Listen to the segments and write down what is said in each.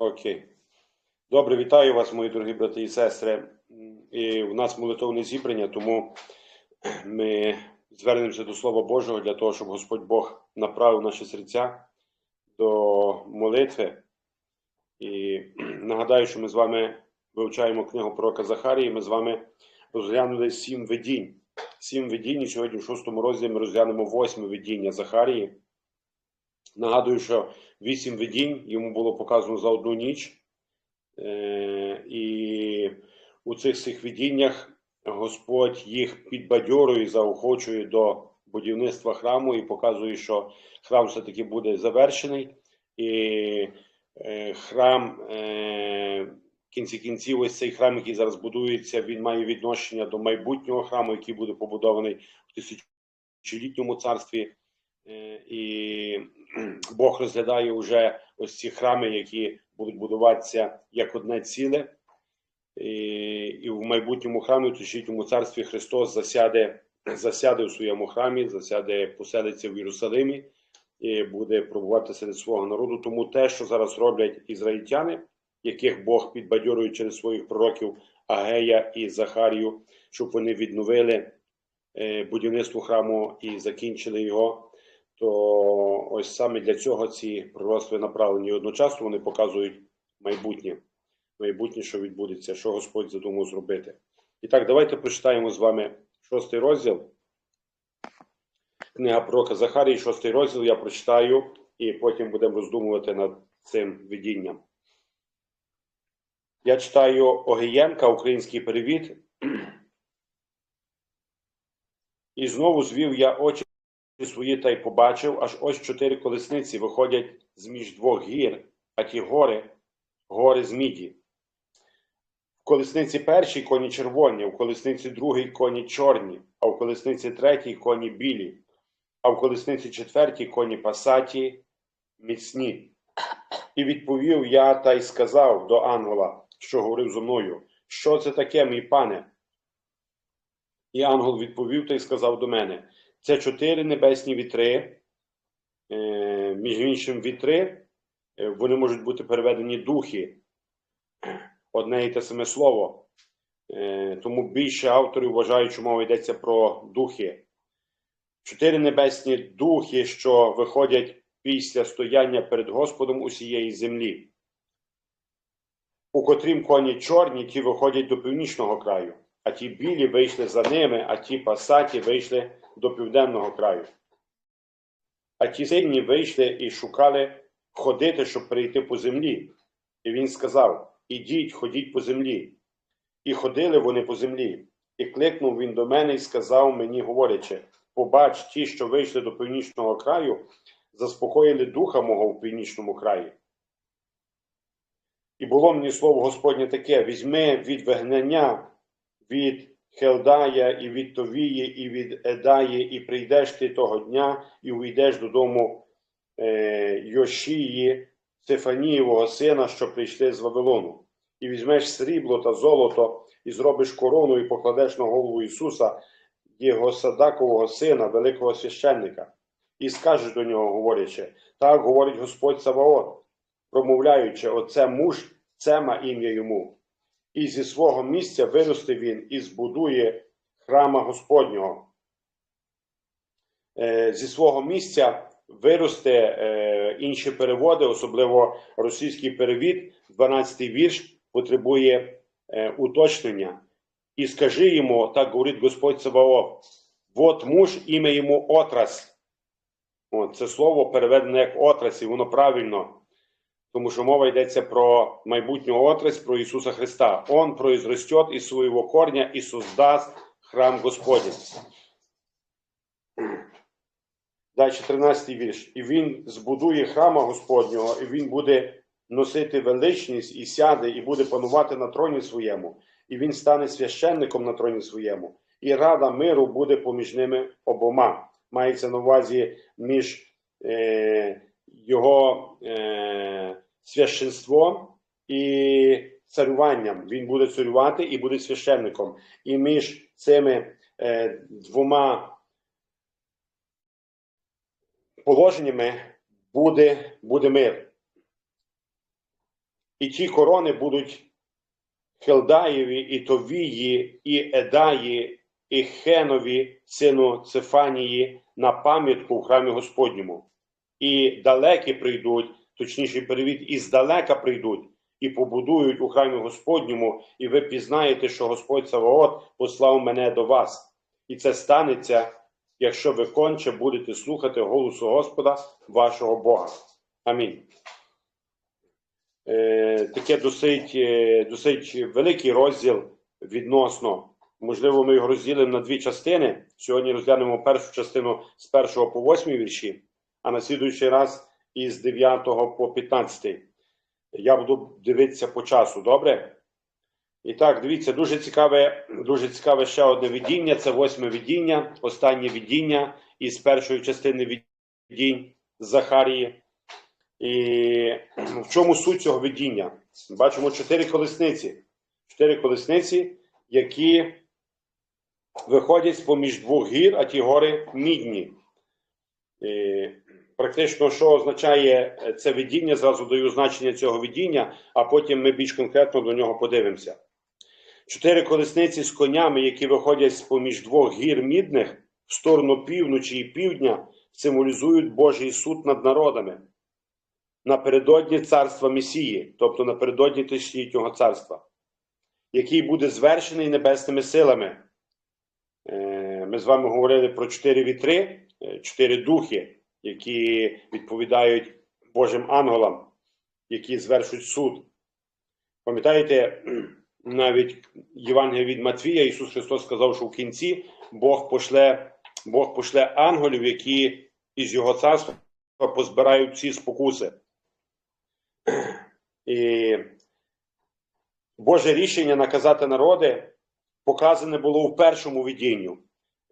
Окей. Добре, вітаю вас, мої дорогі брати і сестри. І у нас молитовне зібрання, тому ми звернемося до Слова Божого для того, щоб Господь Бог направив наші серця до молитви. І нагадаю, що ми з вами вивчаємо книгу пророка Захарії. Ми з вами розглянули сім видінь. Сім видінь, і сьогодні в шостому розділі ми розглянемо восьме видіння Захарії. Нагадую, що вісім видінь йому було показано за одну ніч. Е, І у цих всіх видіннях Господь їх підбадьорює, заохочує до будівництва храму і показує, що храм все-таки буде завершений. І е, храм е, в кінці кінців, ось цей храм, який зараз будується, він має відношення до майбутнього храму, який буде побудований в тисячолітньому царстві. Е, І Бог розглядає вже ось ці храми, які будуть будуватися як одне ціле. І, в майбутньому храмі, в тисячолітньому царстві Христос засяде, засяде в своєму храмі, засяде, поселиться в Єрусалимі і буде пробувати серед свого народу. Тому те, що зараз роблять ізраїльтяни, яких Бог підбадьорює через своїх пророків Агея і Захарію, щоб вони відновили е, будівництво храму і закінчили його то ось саме для цього ці пророцтва направлені одночасно вони показують майбутнє, майбутнє, що відбудеться, що Господь задумав зробити. І так, давайте прочитаємо з вами шостий розділ. Книга пророка Захарії, шостий розділ я прочитаю, і потім будемо роздумувати над цим видінням. Я читаю Огієнка, український перевід. І знову звів я очі свої та й побачив, аж ось чотири колесниці виходять з між двох гір, а ті гори гори з міді. В колесниці першій коні червоні, в колесниці другій коні чорні, а в колесниці третій коні білі, а в колесниці четвертій коні пасаті міцні. І відповів я та й сказав до ангела, що говорив зо мною, що це таке, мій пане? І ангел відповів та й сказав до мене: це чотири небесні вітри, е, між іншим вітри, е, вони можуть бути переведені духи, одне і те саме слово. Е, Тому більше авторів вважають, що мова йдеться про духи. Чотири небесні духи, що виходять після стояння перед Господом усієї землі, у котрім коні чорні, ті виходять до північного краю, а ті білі вийшли за ними, а ті пасаті вийшли до південного краю. А ті сильні вийшли і шукали ходити, щоб перейти по землі. І він сказав: Ідіть, ходіть по землі. І ходили вони по землі. І кликнув він до мене і сказав мені, говорячи: Побач, ті, що вийшли до північного краю, заспокоїли духа мого в північному краї. І було мені слово Господнє таке: візьми від вигнання, від Хелдая, і від Товії, і від Едаї, і прийдеш ти того дня, і увійдеш додому е, Йошії, Стефанієвого сина, що прийшли з Вавилону, і візьмеш срібло та золото, і зробиш корону, і покладеш на голову Ісуса, його Садакового сина, великого священника, і скажеш до нього, говорячи, так говорить Господь Саваот, промовляючи, оце муж, цема ім'я йому і зі свого місця виросте він і збудує храма Господнього. Е, Зі свого місця виросте е, інші переводи, особливо російський перевід, 12-й вірш, потребує е, уточнення. І скажи йому, так говорить Господь Саваоф, вот муж, ім'я йому Отрас. Це слово переведене як отрас, і воно правильно тому що мова йдеться про майбутню отрасль, про Ісуса Христа. Он произрастет із свого корня і создасть храм Господень. Далі 13 вірш. І він збудує храма Господнього, і він буде носити величність і сяде, і буде панувати на троні своєму, і він стане священником на троні своєму, і рада миру буде поміж ними обома. Мається на увазі між е, його е, священством і царюванням. Він буде царювати і буде священником. І між цими е, двома положеннями буде, буде мир. І ті корони будуть Хелдаєві, і Товії, і Едаї, і Хенові, сину Цефанії, на пам'ятку в храмі Господньому. І далекі прийдуть, точніший перевід, і здалека прийдуть, і побудують у храмі Господньому, і ви пізнаєте, що Господь Саваот послав мене до вас. І це станеться, якщо ви конче будете слухати голосу Господа, вашого Бога. Амінь. Е, таке досить, е, досить великий розділ відносно. Можливо, ми його розділимо на дві частини. Сьогодні розглянемо першу частину з 1 по 8 вірші, а на слідуючий раз із 9 по 15. Я буду дивитися по часу, добре? І так, дивіться, дуже цікаве, дуже цікаве ще одне видіння. Це восьме видіння, останнє видіння із першої частини видінь Захарії. І в чому суть цього видіння? Бачимо чотири колесниці. Чотири колесниці, які виходять з поміж двох гір, а ті гори мідні. Практично, що означає це видіння, зразу даю значення цього видіння, а потім ми більш конкретно до нього подивимося. Чотири колесниці з конями, які виходять з поміж двох гір мідних в сторону півночі і півдня, символізують Божий суд над народами напередодні царства Месії, тобто напередодні тисячолітнього царства, який буде звершений небесними силами. Е, Ми з вами говорили про чотири вітри, е, чотири духи, які відповідають Божим ангелам, які звершують суд. Пам'ятаєте, навіть Євангелія від Матвія, Ісус Христос сказав, що в кінці Бог пошле, Бог пошле ангелів, які із Його царства позбирають всі спокуси. І Боже рішення наказати народи показане було в першому видінню.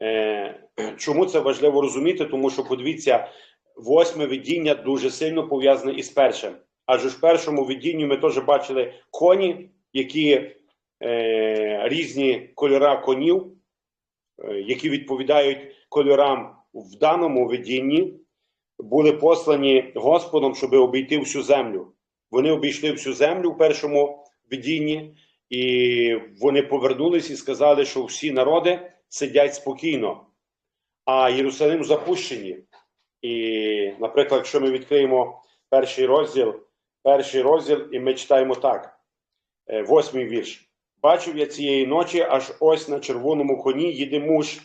Е, Чому це важливо розуміти? Тому що, подивіться, восьме видіння дуже сильно пов'язане із першим. Адже в першому видінні ми теж бачили коні, які е, різні кольора конів, е, які відповідають кольорам в даному видінні, були послані Господом, щоб обійти всю землю. Вони обійшли всю землю в першому видінні, і вони повернулись і сказали, що всі народи сидять спокійно, а Єрусалим запущені. І, наприклад, якщо ми відкриємо перший розділ, перший розділ, і ми читаємо так: е, восьмий вірш. Бачив я цієї ночі, аж ось на червоному коні їде муж,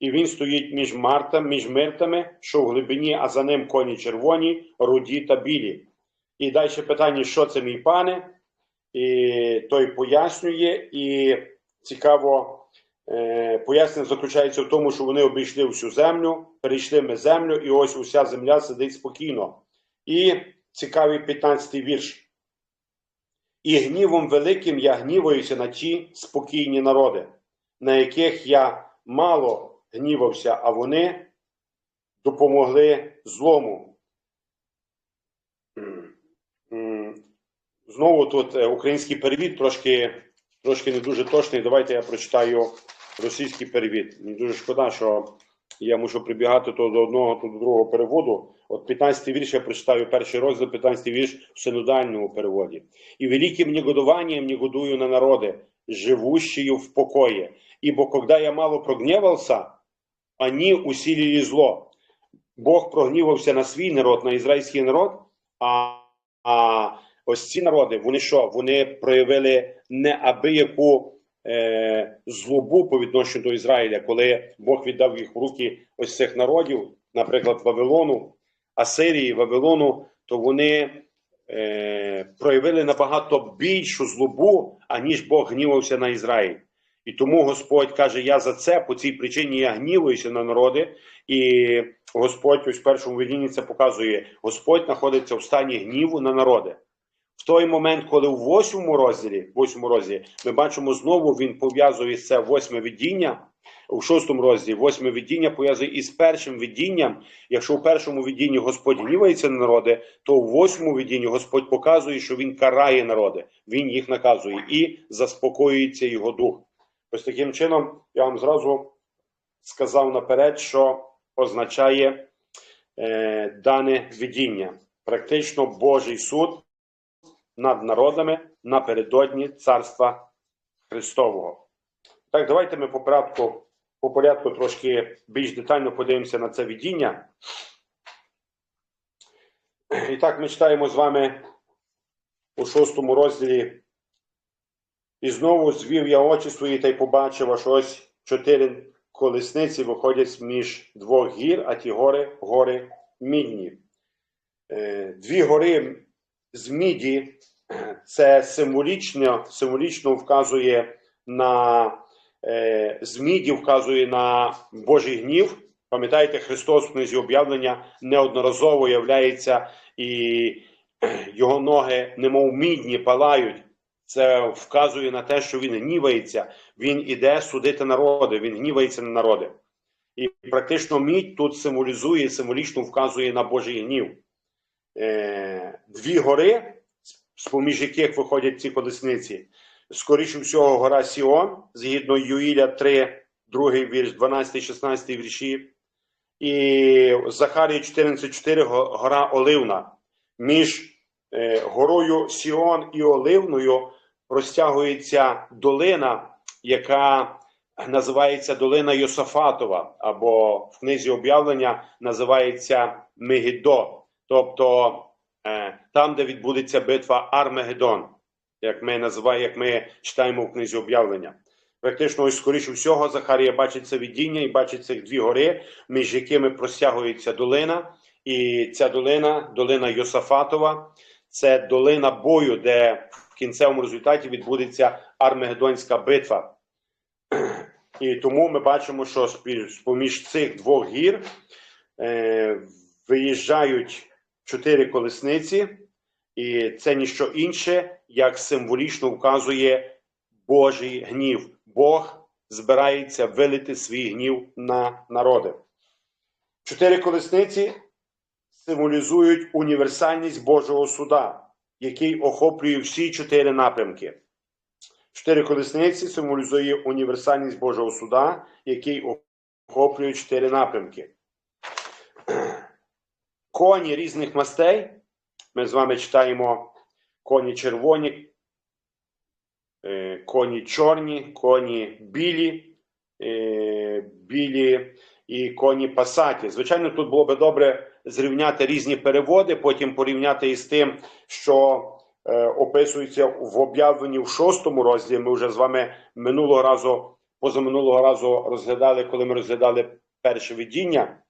і він стоїть між мартами, між миртами, що в глибині, а за ним коні червоні, руді та білі. І далі питання, що це мій пане, і той пояснює, і цікаво, пояснення заключається в тому, що вони обійшли всю землю, перейшли ми землю, і ось уся земля сидить спокійно. І цікавий 15-й вірш. І гнівом великим я гніваюся на ті спокійні народи, на яких я мало гнівався, а вони допомогли злому. Знову тут е, український перевід трошки, трошки не дуже точний. Давайте я прочитаю російський перевід. Мені дуже шкода, що я мушу прибігати то до одного, то до другого переводу. От 15-й вірш я прочитаю перший розділ, 15-й вірш в синодальному переводі. «И великим негодованием негодую на народы, живущие в покое. Ибо когда я мало прогневался, они усилили зло. Бог прогнівався на свій народ, на ізраїльський народ, а, а ось ці народи, вони що? Вони проявили неабияку злобу по відношенню до Ізраїля, коли Бог віддав їх в руки ось цих народів, наприклад, Вавилону, Асирії, Вавилону, то вони е, проявили набагато більшу злобу, аніж Бог гнівався на Ізраїль. І тому Господь каже: Я за це по цій причині я гнівуюся на народи. І Господь ось в першому видінні це показує: Господь знаходиться в стані гніву на народи. В той момент, коли в восьмому розділі, восьмому розділі ми бачимо знову, він пов'язує це восьме видіння. У шостому розділі восьме видіння пов'язує із першим видінням. Якщо у першому видінні Господь гнівається на народи, то у восьмому видінні Господь показує, що Він карає народи, Він їх наказує і заспокоюється його дух. Ось таким чином я вам зразу сказав наперед, що означає е, дане видіння. Практично Божий суд над народами напередодні Царства Христового. Так, давайте ми по порядку, по порядку трошки більш детально подивимося на це видіння. І так, ми читаємо з вами у шостому розділі. І знову звів я очі свої та й побачив, аж ось чотири колесниці виходять між двох гір, а ті гори гори мідні. Е, Дві гори з міді це символічно, символічно вказує на е, з міді вказує на Божий гнів. Пам'ятаєте, Христос в книзі об'явлення неодноразово являється і його ноги, немов мідні, палають. Це вказує на те, що він гнівається, він іде судити народи, він гнівається на народи. І практично мідь тут символізує, символічно вказує на Божий гнів. Е, Дві гори, з-поміж яких виходять ці колесниці, скоріше всього, гора Сіон, згідно Юїля 3, 2 вірш, 12, 16 вірші, і Захарії 14.4 гора Оливна. Між е, горою Сіон і Оливною простягується долина, яка називається Долина Йосафатова, або в книзі об'явлення називається Мегідо, тобто е, там, де відбудеться битва Армагеддон, як ми називаємо, як ми читаємо в книзі об'явлення. Практично, ось скоріше всього, Захарія бачить це видіння і бачить цих дві гори, між якими простягується долина. І ця долина, долина Йосафатова, це долина бою, де в кінцевому результаті відбудеться Армагеддонська битва. І тому ми бачимо, що з-поміж цих двох гір е, виїжджають чотири колесниці, і це ніщо інше, як символічно вказує Божий гнів. Бог збирається вилити свій гнів на народи. Чотири колесниці символізують універсальність Божого суда, який охоплює всі чотири напрямки. Чотири колесниці символізує універсальність Божого суда, який охоплює чотири напрямки. Коні різних мастей. Ми з вами читаємо коні червоні, е, коні чорні, коні білі, е, білі і коні пасаті. Звичайно, тут було би добре зрівняти різні переводи, потім порівняти із тим, що е, описується в об'явленні в шостому розділі. Ми вже з вами минулого разу, позаминулого разу розглядали, коли ми розглядали перше видіння.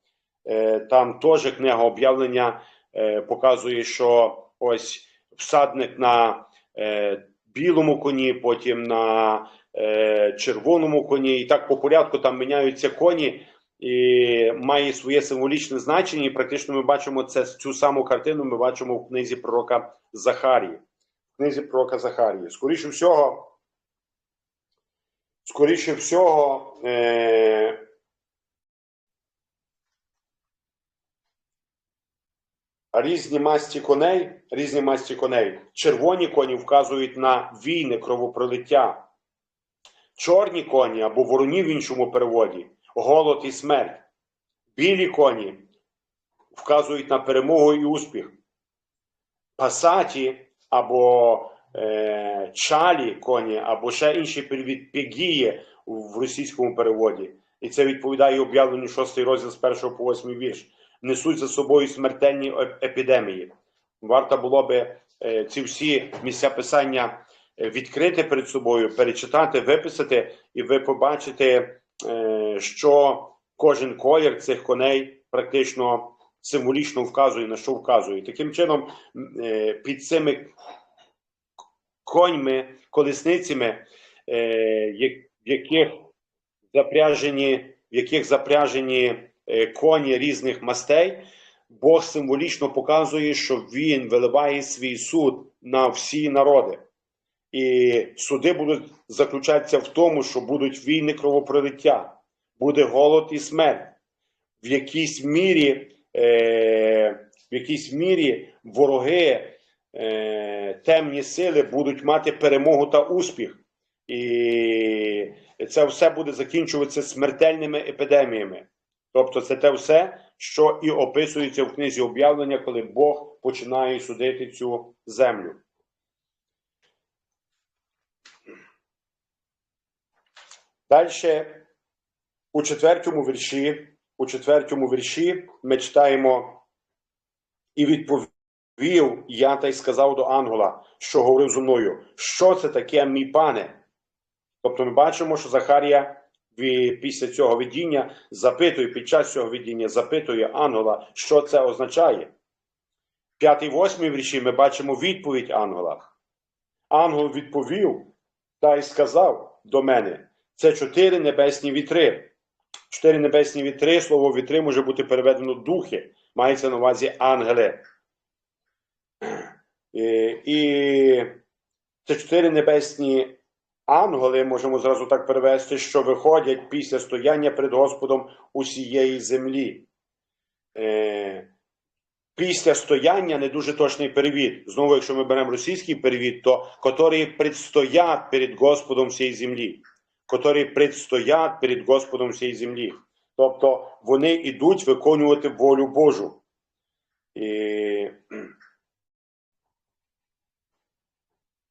Е, там теж книга об'явлення е, показує, що ось всадник на е, білому коні, потім на червоному коні, і так по порядку там міняються коні і має своє символічне значення. І практично ми бачимо це цю саму картину. Ми бачимо в книзі пророка Захарії. В книзі пророка Захарії. Скоріше всього, скоріше всього, різні масті коней, різні масті коней. Червоні коні вказують на війни, кровопролиття. Чорні коні або вороні в іншому переводі голод і смерть. Білі коні вказують на перемогу і успіх. Пасаті або е, чалі коні, або ще інші пегії в російському переводі. І це відповідає об'явленню 6 розділ з 1 по 8 вірш. Несуть за собою смертельні епідемії. Варто було би е, ці всі місця писання е, відкрити перед собою, перечитати, виписати, і ви побачите Е, що кожен колір цих коней практично символічно вказує на що вказує. Таким чином, е, під цими коньми, колесницями, е, в яких запряжені, в яких запряжені коні різних мастей, Бог символічно показує, що Він виливає свій суд на всі народи. І суди будуть заключатися в тому, що будуть війни кровопролиття, буде голод і смерть. В якійсь мірі е, в якійсь мірі вороги, е, темні сили будуть мати перемогу та успіх. І це все буде закінчуватися смертельними епідеміями. Тобто, це те все, що і описується в книзі об'явлення, коли Бог починає судити цю землю. Далі у четвертому вірші, у четвертому вірші ми читаємо і відповів я та й сказав до ангела, що говорив зо мною, що це таке, мій пане? Тобто ми бачимо, що Захарія після цього видіння запитує, під час цього видіння запитує ангела, що це означає. П'ятий, восьмий вірші ми бачимо відповідь ангела. Ангел відповів та й сказав до мене: це чотири небесні вітри. Чотири небесні вітри, слово вітри може бути переведено духи, мається на увазі ангели. І, і це чотири небесні ангели, можемо зразу так перевести, що виходять після стояння перед Господом усієї землі. Е, після стояння не дуже точний перевід. Знову, якщо ми беремо російський перевід, то котрі предстоять перед Господом всієї землі. Котрі предстоять перед Господом всієї землі. Тобто вони йдуть виконувати волю Божу. І...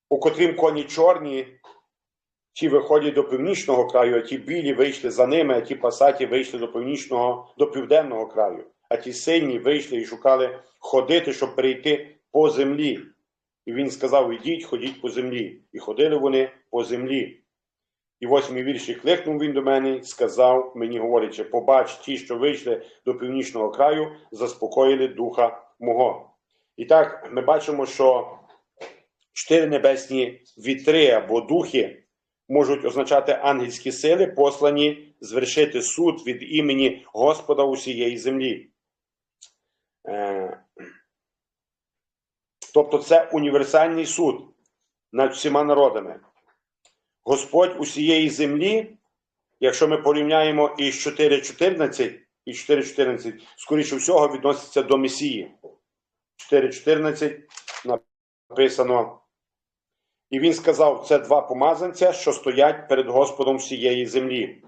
У котрім коні чорні, ті виходять до північного краю, а ті білі вийшли за ними, а ті пасаті вийшли до північного, до південного краю, а ті сильні вийшли і шукали ходити, щоб перейти по землі. І він сказав: Ідіть, ходіть по землі. І ходили вони по землі. І восьмий вірші кликнув він до мене, сказав мені, говорячи, побач, ті, що вийшли до північного краю, заспокоїли духа мого. І так ми бачимо, що чотири небесні вітри або духи можуть означати ангельські сили, послані звершити суд від імені Господа усієї землі. Е, Тобто це універсальний суд над всіма народами. Господь усієї землі, якщо ми порівняємо із 4.14 і 4.14, скоріше всього, відноситься до Месії. 4.14 написано. І він сказав: це два помазанця, що стоять перед Господом всієї землі.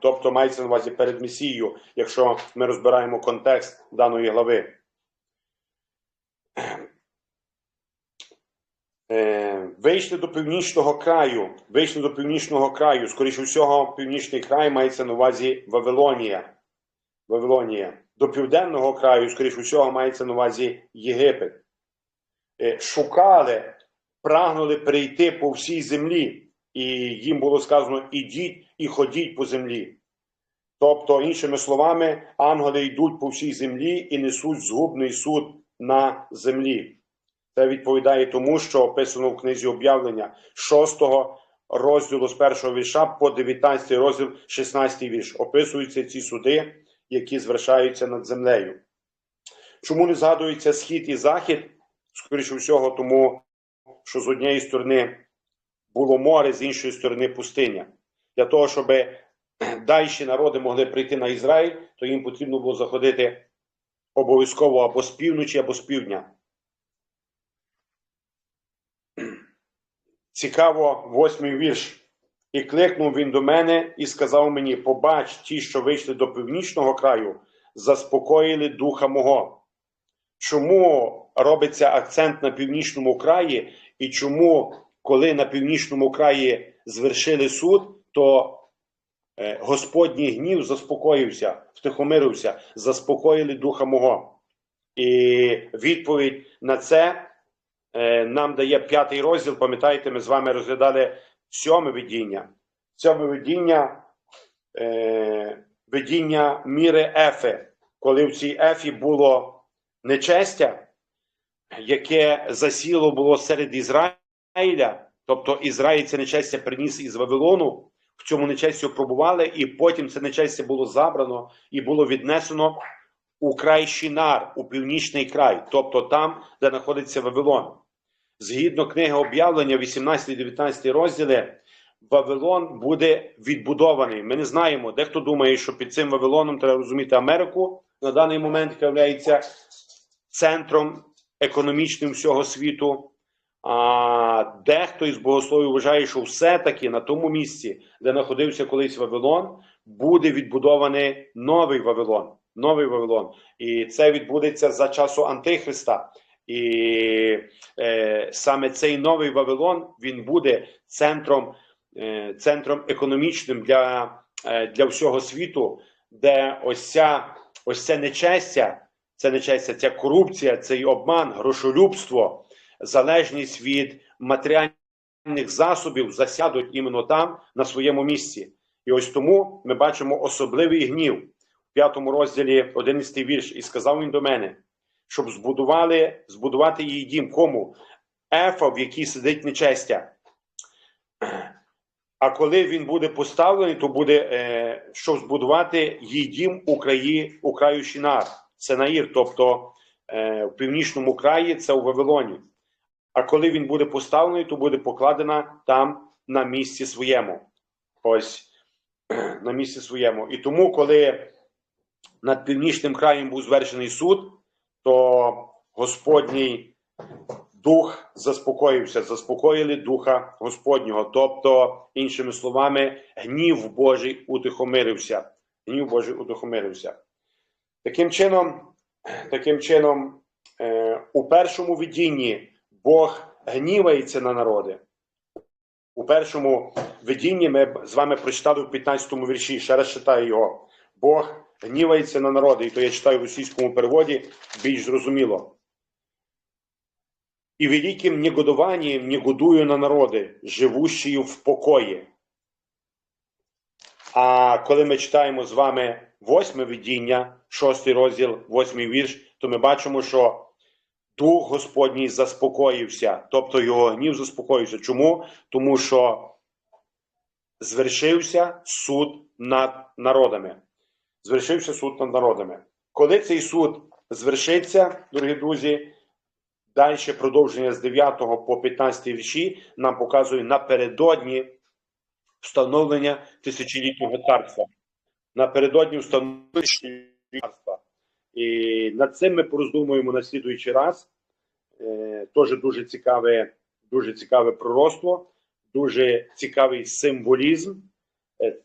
Тобто мається на увазі перед Месією, якщо ми розбираємо контекст даної глави. Е, Вийшли до північного краю, вийшли до північного краю, скоріше всього, північний край мається на увазі Вавилонія. Вавилонія. До південного краю, скоріше всього, мається на увазі Єгипет. Е, Шукали, прагнули прийти по всій землі, і їм було сказано: ідіть і ходіть по землі. Тобто, іншими словами, ангели йдуть по всій землі і несуть згубний суд на землі. Це відповідає тому, що описано в книзі об'явлення 6 розділу з першого вірша по 19 розділ, 16 вірш. Описуються ці суди, які звершаються над землею. Чому не згадується схід і захід? Скоріше всього, тому що з однієї сторони було море, з іншої сторони пустиня. Для того, щоб далі народи могли прийти на Ізраїль, то їм потрібно було заходити обов'язково або з півночі, або з півдня. Цікаво, восьмий вірш. І кликнув він до мене і сказав мені: Побач, ті, що вийшли до північного краю, заспокоїли духа мого. Чому робиться акцент на північному краї, і чому, коли на північному краї звершили суд, то е, Господній гнів заспокоївся, втихомирився, заспокоїли духа мого. І відповідь на це е, нам дає п'ятий розділ. Пам'ятаєте, ми з вами розглядали сьоме видіння. Сьоме видіння, е, видіння міри Ефи, коли в цій Ефі було нечестя, яке засіло було серед Ізраїля, тобто Ізраїль це нечестя приніс із Вавилону, в цьому нечестю пробували, і потім це нечестя було забрано і було віднесено у край Шинар, у північний край, тобто там, де знаходиться Вавилон. Згідно книги об'явлення, 18-19 розділи, Вавилон буде відбудований. Ми не знаємо, дехто думає, що під цим Вавилоном треба розуміти Америку. На даний момент є центром економічним всього світу. А дехто із богословів вважає, що все-таки на тому місці, де знаходився колись Вавилон, буде відбудований новий Вавилон. Новий Вавилон. І це відбудеться за часу Антихриста. І е, саме цей новий Вавилон він буде центром е, центром економічним для, е, для всього світу, де ось ця ось це нечестя, це нечестя, ця корупція, цей обман, грошолюбство, залежність від матеріальних засобів засядуть іменно там, на своєму місці. І ось тому ми бачимо особливий гнів в п'ятому розділі 11 вірш. І сказав він до мене, щоб збудували, збудувати її дім. Кому? Ефа, в якій сидить нечестя. А коли він буде поставлений, то буде, е, щоб збудувати її дім у краї, у краю Шинар, Сенаїр, тобто е, в північному краї, це у Вавилоні. А коли він буде поставлений, то буде покладена там на місці своєму. Ось на місці своєму. І тому, коли над північним краєм був звершений суд, то Господній дух заспокоївся, заспокоїли духа Господнього. Тобто, іншими словами, гнів Божий утихомирився. Гнів Божий утихомирився. Таким чином, таким чином, е, у першому видінні Бог гнівається на народи. У першому видінні ми з вами прочитали в 15 му вірші, ще раз читаю його. Бог гнівається на народи, і то я читаю в російському переводі більш зрозуміло. І великим негодованием негодую на народи, живущие в покої. А коли ми читаємо з вами восьме видіння, шостий розділ, восьмий вірш, то ми бачимо, що Дух Господній заспокоївся, тобто його гнів заспокоївся. Чому? Тому що звершився суд над народами. Звершився суд над народами. Коли цей суд звершиться, дорогі друзі, далі продовження з 9 по 15 вірші нам показує напередодні встановлення тисячолітнього царства. Напередодні встановлення царства. І над цим ми пороздумуємо на слідуючий раз. Е, Теж дуже цікаве, дуже цікаве пророцтво, дуже цікавий символізм. Е,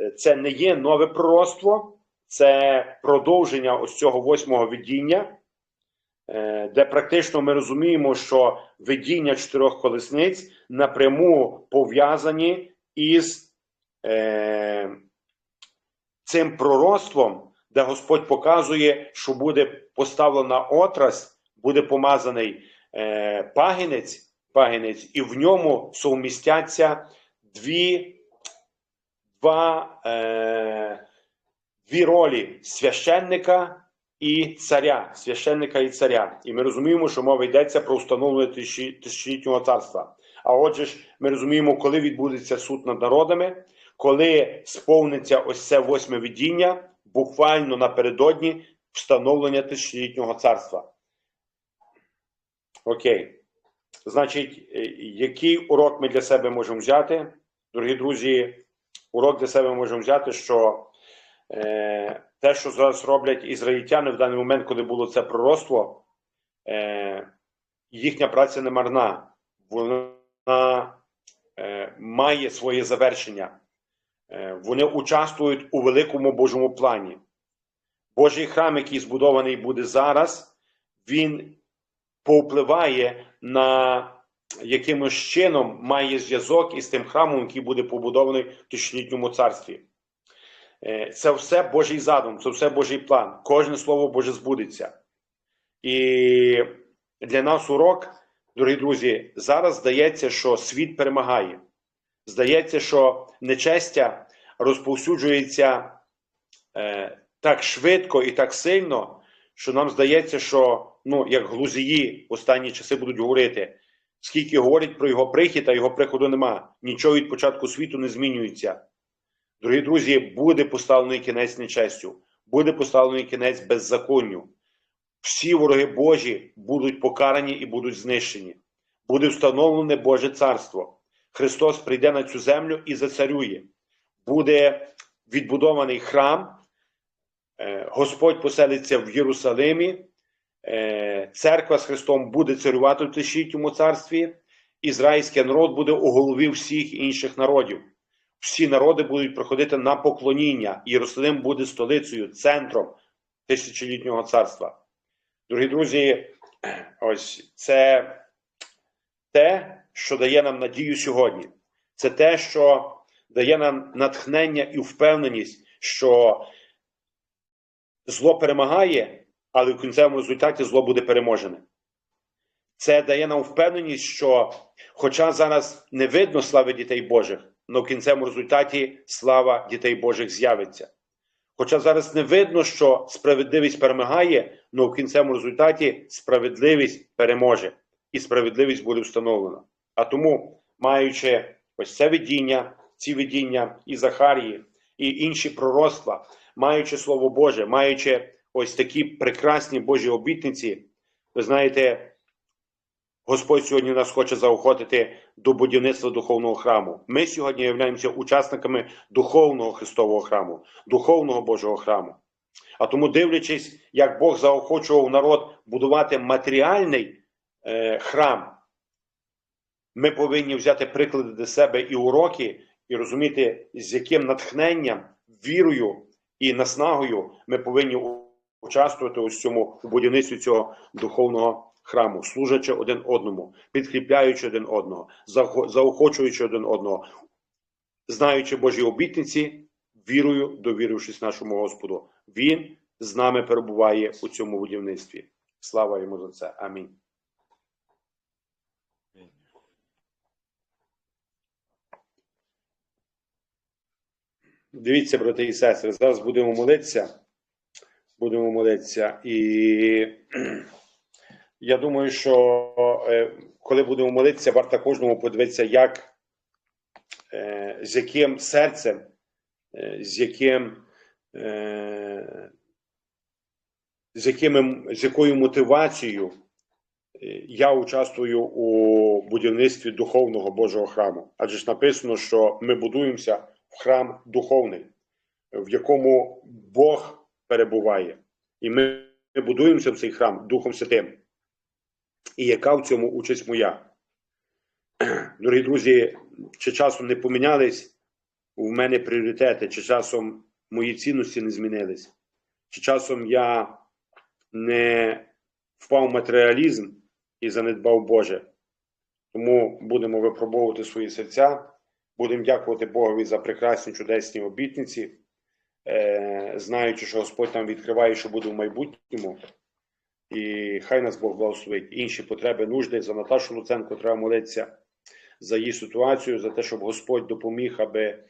е, Це не є нове пророцтво, це продовження ось цього восьмого видіння, е, де практично ми розуміємо, що видіння чотирьох колесниць напряму пов'язані із е, цим пророцтвом де Господь показує, що буде поставлена отрась, буде помазаний е, пагінець, пагінець, і в ньому совмістяться дві, два, е, дві ролі священника і царя. Священника і царя. І ми розуміємо, що мова йдеться про встановлення тисячолітнього царства. А отже ж, ми розуміємо, коли відбудеться суд над народами, коли сповниться ось це восьме видіння, буквально напередодні встановлення тисячолітнього царства. Окей. Значить, е, який урок ми для себе можемо взяти? Дорогі друзі, урок для себе можемо взяти, що е, те, що зараз роблять ізраїльтяни в даний момент, коли було це пророцтво, е, їхня праця не марна. Вона е, має своє завершення. Е, Вони участвують у великому Божому плані. Божий храм, який збудований буде зараз, він повпливає на якимось чином має зв'язок із тим храмом, який буде побудований в тисячолітньому царстві. Е, Це все Божий задум, це все Божий план. Кожне слово Боже збудеться. І для нас урок, дорогі друзі, зараз здається, що світ перемагає. Здається, що нечестя розповсюджується е, так швидко і так сильно, що нам здається, що ну, як глузії в останні часи будуть говорити, скільки говорять про його прихід, а його приходу нема. Нічого від початку світу не змінюється. Дорогі друзі, буде поставлений кінець нечестю, буде поставлений кінець беззаконню. Всі вороги Божі будуть покарані і будуть знищені. Буде встановлене Боже царство. Христос прийде на цю землю і зацарює. Буде відбудований храм, е, Господь поселиться в Єрусалимі, е, церква з Христом буде царювати в тисячолітньому царстві, ізраїльський народ буде у голові всіх інших народів. Всі народи будуть проходити на поклоніння. Єрусалим буде столицею, центром тисячолітнього царства. Дорогі друзі, ось це те, що дає нам надію сьогодні. Це те, що дає нам натхнення і впевненість, що зло перемагає, але в кінцевому результаті зло буде переможене. Це дає нам впевненість, що, хоча зараз не видно слави дітей Божих, але в кінцевому результаті слава дітей Божих з'явиться. Хоча зараз не видно, що справедливість перемагає, але в кінцевому результаті справедливість переможе і справедливість буде встановлена. А тому, маючи ось це видіння, ці видіння і Захарії, і інші пророцтва, маючи Слово Боже, маючи ось такі прекрасні Божі обітниці, ви знаєте, Господь сьогодні нас хоче заохотити до будівництва духовного храму. Ми сьогодні являємося учасниками духовного Христового храму, духовного Божого храму. А тому, дивлячись, як Бог заохочував народ будувати матеріальний е, храм, ми повинні взяти приклади для себе і уроки, і розуміти, з яким натхненням, вірою і наснагою ми повинні участвувати у цьому у будівництві цього духовного храму, служачи один одному, підкріпляючи один одного, заохочуючи один одного, знаючи Божі обітниці, вірою, довірившись нашому Господу. Він з нами перебуває у цьому будівництві. Слава йому за це. Амінь. Дивіться, брати і сестри, зараз будемо молитися. Будемо молитися. І я думаю, що е, коли будемо молитися, варто кожному подивитися, як, е, з яким серцем, е, з яким. З, якими, з якою мотивацією я участвую у будівництві духовного Божого храму. Адже ж написано, що ми будуємося храм духовний, в якому Бог перебуває. І ми будуємося в цей храм Духом Святим. І яка в цьому участь моя? Дорогі друзі, чи часом не помінялись у мене пріоритети, чи часом мої цінності не змінились, чи часом я не впав в матеріалізм і занедбав Боже. Тому будемо випробовувати свої серця, будемо дякувати Богові за прекрасні чудесні обітниці, е, знаючи, що Господь нам відкриває, що буде в майбутньому. І хай нас Бог благословить. Інші потреби, нужди за Наташу Луценко треба молитися за її ситуацію, за те, щоб Господь допоміг, аби